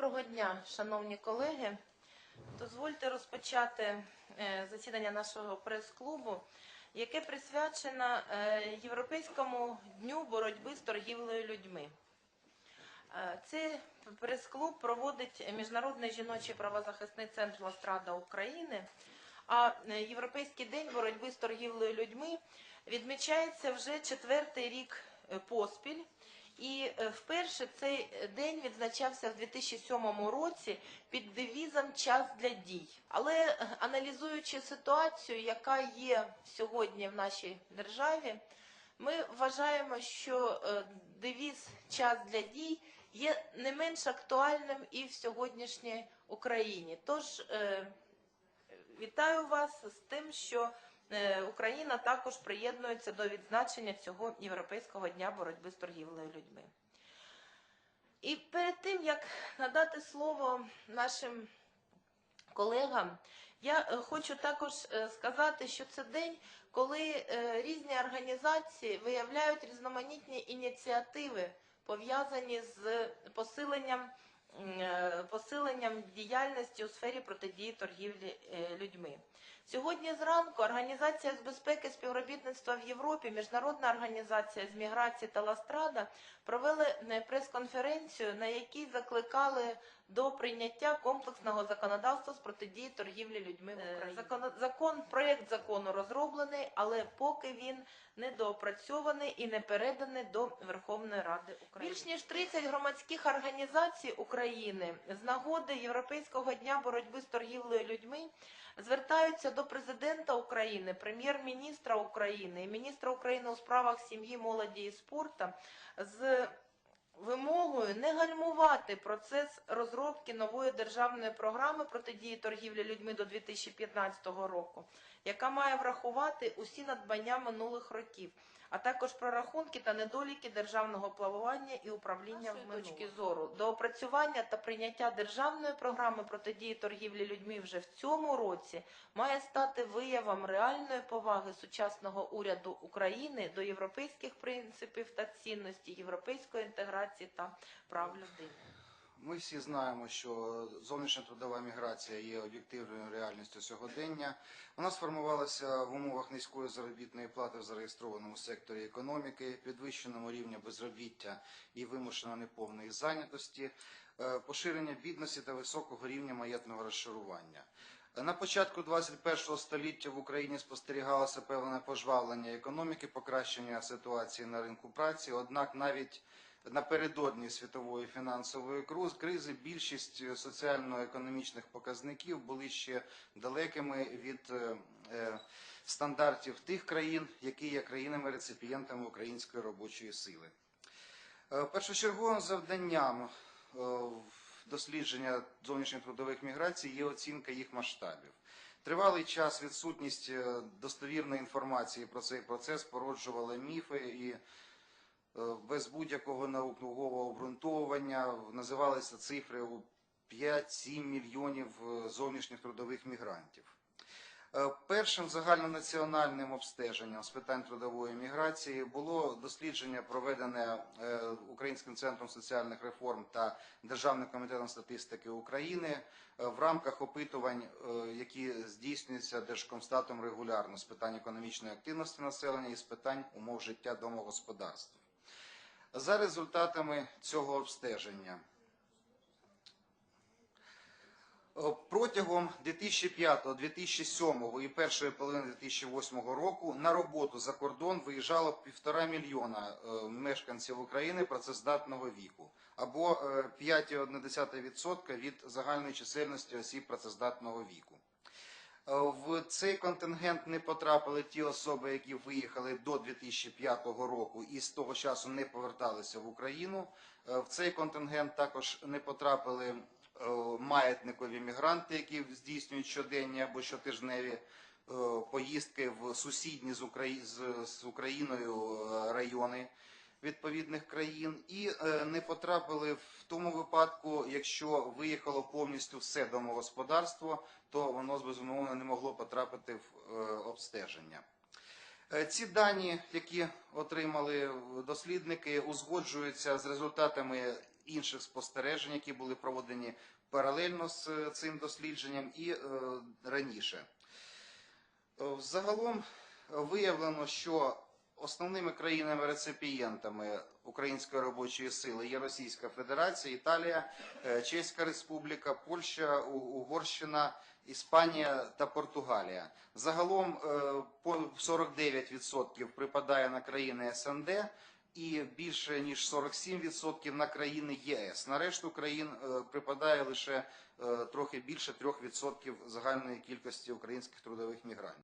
Доброго дня, шановні колеги. Дозвольте розпочати е, засідання нашого прес-клубу, яке присвячено е, Європейському дню боротьби з торгівлею людьми. Е, Цей прес-клуб проводить Міжнародний жіночий правозахисний центр Ластрада України, а Європейський день боротьби з торгівлею людьми відмічається вже четвертий рік поспіль. І е, вперше цей день відзначався в 2007 році під девізом Час для дій. Але е, аналізуючи ситуацію, яка є сьогодні в нашій державі, ми вважаємо, що е, девіз Час для дій є не менш актуальним і в сьогоднішній Україні. Тож е, вітаю вас з тим, що е, Україна також приєднується до відзначення цього Європейського дня боротьби з торгівлею людьми. І перед тим, як надати слово нашим колегам, я е, хочу також е, сказати, що це день, коли е, різні організації виявляють різноманітні ініціативи, пов'язані з посиленням, е, посиленням діяльності у сфері протидії торгівлі е, людьми. Сьогодні зранку Організація з безпеки співробітництва в Європі, Міжнародна організація з міграції та Ластрада провели е, прес-конференцію, на якій закликали до прийняття комплексного законодавства з протидії торгівлі людьми в Україні. Закон, закон, проєкт закону розроблений, але поки він недоопрацьований і не переданий до Верховної Ради України. Більш ніж 30 громадських організацій України з нагоди Європейського дня боротьби з торгівлею людьми звертаються до президента України, прем'єр-міністра України і міністра України у справах сім'ї, молоді і спорту з вимогою не гальмувати процес розробки нової державної програми протидії торгівлі людьми до 2015 року, яка має врахувати усі надбання минулих років, а також прорахунки та недоліки державного планування і управління в точки зору. До опрацювання та прийняття державної програми протидії торгівлі людьми вже в цьому році має стати виявом реальної поваги сучасного уряду України до європейських принципів та цінностей європейської інтеграції та прав людини. Ми всі знаємо, що зовнішня трудова міграція є об'єктивною реальністю сьогодення. Вона сформувалася в умовах низької заробітної плати в зареєстрованому секторі економіки, підвищеному рівня безробіття і вимушено неповної зайнятості, е, поширення бідності та високого рівня маєтного розшарування. На початку 21 століття в Україні спостерігалося певне пожвавлення економіки, покращення ситуації на ринку праці. Однак навіть напередодні світової фінансової кризи більшість соціально-економічних показників були ще далекими від е, е, стандартів тих країн, які є країнами-реципієнтами української робочої сили. Е, Першочерговим завданням е, дослідження зовнішніх трудових міграцій є оцінка їх масштабів. Тривалий час відсутність е, достовірної інформації про цей процес породжувала міфи і е, без будь-якого наукового обґрунтовування називалися цифри у 5-7 мільйонів е, зовнішніх трудових мігрантів. Е, Першим загальнонаціональним обстеженням з питань трудової міграції було дослідження, проведене е, Українським центром соціальних реформ та Державним комітетом статистики України е, в рамках опитувань, е, які здійснюються Держкомстатом регулярно з питань економічної активності населення і з питань умов життя домогосподарств. За результатами цього обстеження Е, Протягом 2005, 2007 і першої половини 2008 року на роботу за кордон виїжджало півтора мільйона е, мешканців України працездатного віку, або е, 5,1% від загальної чисельності осіб працездатного віку. Е, В цей контингент не потрапили ті особи, які виїхали до 2005 року і з того часу не поверталися в Україну. Е, В цей контингент також не потрапили е, маятникові мігранти, які здійснюють щоденні або щотижневі поїздки в сусідні з, Украї... з- з Україною райони відповідних країн, і е, не потрапили в тому випадку, якщо виїхало повністю все домогосподарство, то воно безумовно не могло потрапити в е, обстеження. Е, Ці дані, які отримали дослідники, узгоджуються з результатами інших спостережень, які були проведені паралельно з цим дослідженням і раніше. Загалом виявлено, що основними країнами-реципієнтами української робочої сили є Російська Федерація, Італія, е, Чеська Республіка, Польща, Угорщина, Іспанія та Португалія. Загалом е, по 49% припадає на країни СНД і більше ніж 47% на країни ЄС. На решту країн е, припадає лише е, трохи більше 3% загальної кількості українських трудових мігрантів.